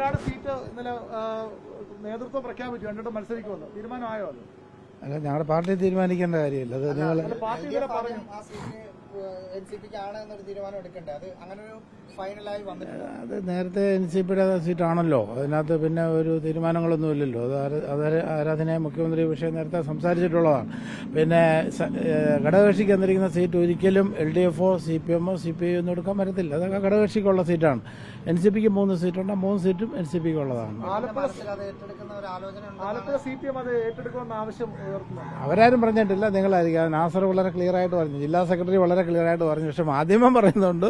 Kuttanad seat ഇന്നലെ നേതൃത്വം പ്രഖ്യാപിച്ചു രണ്ടിട്ട് മത്സരിക്കുമെന്ന്. തീരുമാനമായോ അത്? അല്ല ഞങ്ങളുടെ പാർട്ടി തീരുമാനിക്കേണ്ട കാര്യമില്ല. അത് നിങ്ങൾ പാർട്ടി ഇന്നലെ പറഞ്ഞു. ആ സീറ്റ് എൻ സി പിക്ക് ആണ് എന്നൊരു തീരുമാനം എടുക്കണ്ടേ അത് അങ്ങനെ ഒരു ഫൈനലായി വന്നിട്ടുണ്ട്. അത് നേരത്തെ എൻ സി പിയുടെ സീറ്റാണല്ലോ. അതിനകത്ത് പിന്നെ ഒരു തീരുമാനങ്ങളൊന്നും ഇല്ലല്ലോ. അത് ആര- അത് ആര- ആരാധനയെ മുഖ്യമന്ത്രി വിഷയം നേരത്തെ സംസാരിച്ചിട്ടുള്ളതാണ്. പിന്നെ ഘടകകക്ഷിക്ക് തന്നിരിക്കുന്ന സീറ്റ് ഒരിക്കലും എൽ ഡി എഫോ സി പി എമ്മോ സി പി ഐ ഒന്നും എടുക്കാൻ പറ്റത്തില്ല. അതൊക്കെ ഘടകകക്ഷിക്കുള്ള സീറ്റാണ്. എൻ സി പിക്ക് മൂന്ന് സീറ്റുണ്ട്. ആ മൂന്ന് സീറ്റും എൻ സി പിക്ക് ഉള്ളതാണ് ആവശ്യം അവരാരും പറഞ്ഞിട്ടില്ല. നിങ്ങളായിരിക്കും. നാസർ വളരെ ക്ലിയർ ആയിട്ട് പറഞ്ഞു. ജില്ലാ സെക്രട്ടറി വളരെ ക്ലിയർ ആയിട്ട് പറഞ്ഞു. പക്ഷെ മാധ്യമം പറയുന്നുണ്ട്.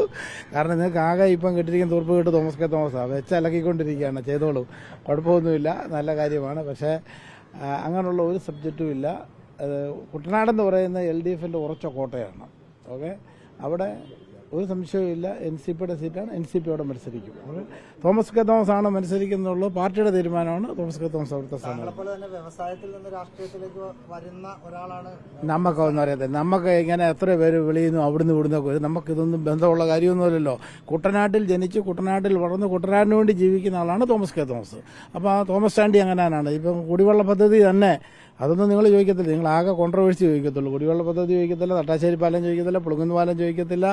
കാരണം നിങ്ങൾക്ക് ആകെ ഇപ്പം കിട്ടിയിരിക്കുന്ന തൂർപ്പ് കിട്ട് തോമസ് കെ തോമസാണ് വെച്ച് അലക്കിക്കൊണ്ടിരിക്കുകയാണ്. ചെയ്തോളൂ. കുഴപ്പമൊന്നുമില്ല. നല്ല കാര്യമാണ്. പക്ഷേ അങ്ങനെയുള്ള ഒരു സബ്ജക്റ്റും ഇല്ല. കുട്ടനാടെന്ന് പറയുന്ന എൽ ഡി എഫിന്റെ ഉറച്ച കോട്ടയാണ്. ഓക്കെ? അവിടെ ഒരു സംശയവുമില്ല. എൻ സി പിയുടെ സീറ്റാണ്. എൻ സി പി അവിടെ മത്സരിക്കും. തോമസ് കെ തോമസ് ആണ് മത്സരിക്കുന്നുള്ളൂ. പാർട്ടിയുടെ തീരുമാനമാണ് തോമസ് കെ തോമസ് അവിടുത്തെ സ്ഥാനം നമുക്കൊന്നും അറിയത്തില്ല. നമുക്ക് ഇങ്ങനെ എത്ര പേര് വിളിയുന്നു അവിടുന്ന് ഇവിടുന്ന് വരും. നമുക്കിതൊന്നും ബന്ധമുള്ള കാര്യമൊന്നുമില്ലല്ലോ കുട്ടനാട്ടിൽ ജനിച്ച് കുട്ടനാട്ടിൽ വളർന്ന് കുട്ടനാടിന് വേണ്ടി ജീവിക്കുന്ന ആളാണ് തോമസ് കെ തോമസ്. അപ്പോൾ ആ തോമസ് ചാണ്ടി അങ്ങനെയാണ്. ഇപ്പം കുടിവെള്ള പദ്ധതി തന്നെ അതൊന്നും നിങ്ങൾ ചോദിക്കത്തില്ല. നിങ്ങൾ ആകെ കോൺട്രവേഴ്സി ചോദിക്കത്തുള്ളൂ. കുടിവെള്ള പദ്ധതി ചോദിക്കത്തില്ല തട്ടാശ്ശേരി പാലം ചോദിക്കത്തില്ല പുളുങ്ങുന്ന പാലം ചോദിക്കത്തില്ല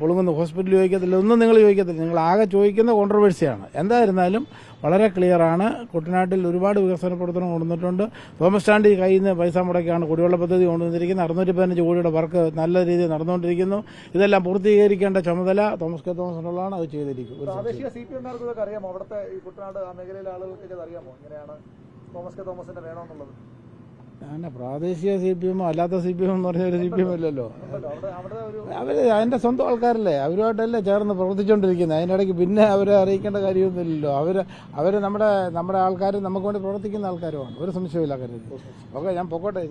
പുളുങ്ങുന്ന ഹോസ്പിറ്റൽ ചോദിക്കത്തില്ല ഒന്നും നിങ്ങൾ ചോദിക്കത്തില്ല. നിങ്ങൾ ആകെ ചോദിക്കുന്ന കോൺട്രവേഴ്സിയാണ് എന്തായിരുന്നാലും വളരെ ക്ലിയറാണ് കുട്ടനാട്ടിൽ ഒരുപാട് വികസന പ്രവർത്തനം കൊണ്ടുവന്നിട്ടുണ്ട്. തോമസ് ചാണ്ടി കയ്യിൽ നിന്ന് പൈസ മുടക്കിയാണ് കുടിവെള്ള പദ്ധതി കൊണ്ടുവന്നിരിക്കുന്നത്. അറുന്നൂറ്റി പതിനഞ്ച് കോടിയുടെ വർക്ക് നല്ല രീതിയിൽ നടന്നുകൊണ്ടിരിക്കുന്നു. ഇതെല്ലാം പൂർത്തീകരിക്കേണ്ട ചുമതല തോമസ് കെ. തോമസിനുള്ളതാണ്. അത് ചെയ്തിരിക്കും. അറിയാമോ? അവിടുത്തെ കുട്ടനാട് ആ മേഖലയിലെ ആളുകൾക്ക് അറിയാമോ? ഇങ്ങനെയാണ് തോമസ് കെ. തോമസിന്റെ വേണമെന്നുള്ളത്? അങ്ങനെ പ്രാദേശിക സി പി എമ്മോ അല്ലാത്ത സി പി എം എന്ന് പറഞ്ഞ ഒരു സി പി എം അല്ലല്ലോ അവർ അതിന്റെ സ്വന്തം ആൾക്കാരല്ലേ. അവരുമായിട്ടല്ലേ ചേർന്ന് പ്രവർത്തിച്ചുകൊണ്ടിരിക്കുന്നത് അതിനിടയ്ക്ക് പിന്നെ അവരെ അറിയിക്കേണ്ട കാര്യമൊന്നുമില്ലല്ലോ. അവർ അവർ നമ്മുടെ നമ്മുടെ ആൾക്കാർ നമുക്ക് വേണ്ടി പ്രവർത്തിക്കുന്ന ആൾക്കാരുമാണ്. ഒരു സംശയമില്ല കാര്യത്തിൽ ഓക്കെ ഞാൻ പൊക്കോട്ടെ.